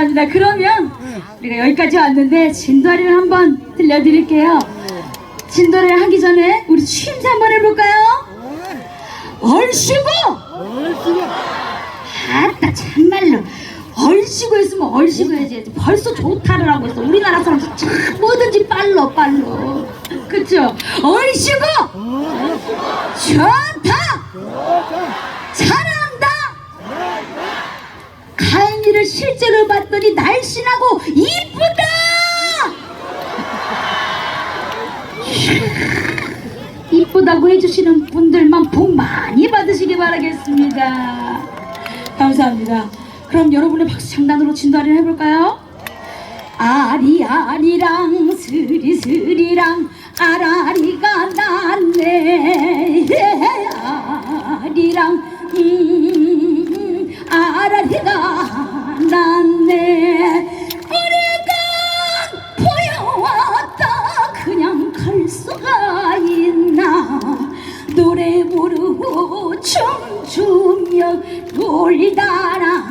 감사합니다. 그러면 우리가 여기까지 왔는데 진도리를 한번 들려드릴게요. 진도리를 하기 전에 우리 취임새 한번 해볼까요? 얼씨구! 아따 참말로 얼씨구 했으면 얼씨구 해야지 벌써 좋다를 하고 있어 우리나라 사람 참 뭐든지 빨로 빨로 그쵸? 얼씨구! 좋다! 잘한다! 가인이를 실제 날씬하고 이쁘다! 이쁘다고 해주시는 분들만 복 많이 받으시기 바라겠습니다. 감사합니다. 그럼 여러분의 박수 장단으로 진도아리를 해볼까요? 아리 아리랑 스리스리랑 아라리가 났네 아리랑 음, 춤추며 돌리다나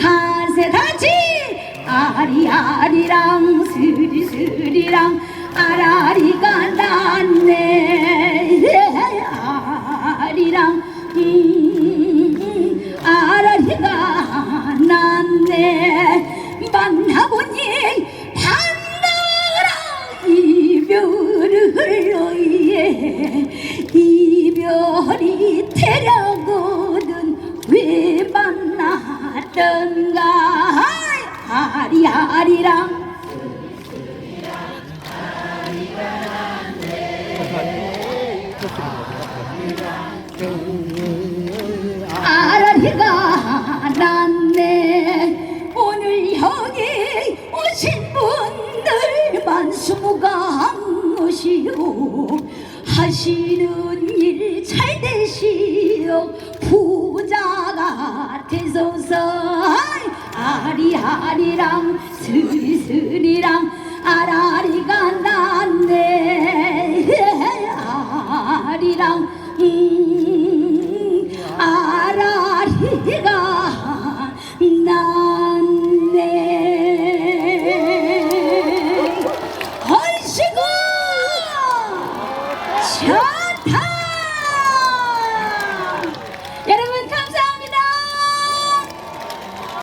가세 다지. 아리아리랑 스리스리랑 아라리가 났네. 아리랑 음, 아라리가 났네. 만나보니 반가워라 이별을 의해 이별이 만났던가 아리아리랑. 아라리가 났네. 오늘 여기 오신 분들 만 수고한것이요 하시는 일 잘 되시오. 부자가 되소서 아리아리랑 스리스리랑 아라리가 난네 아리랑 음.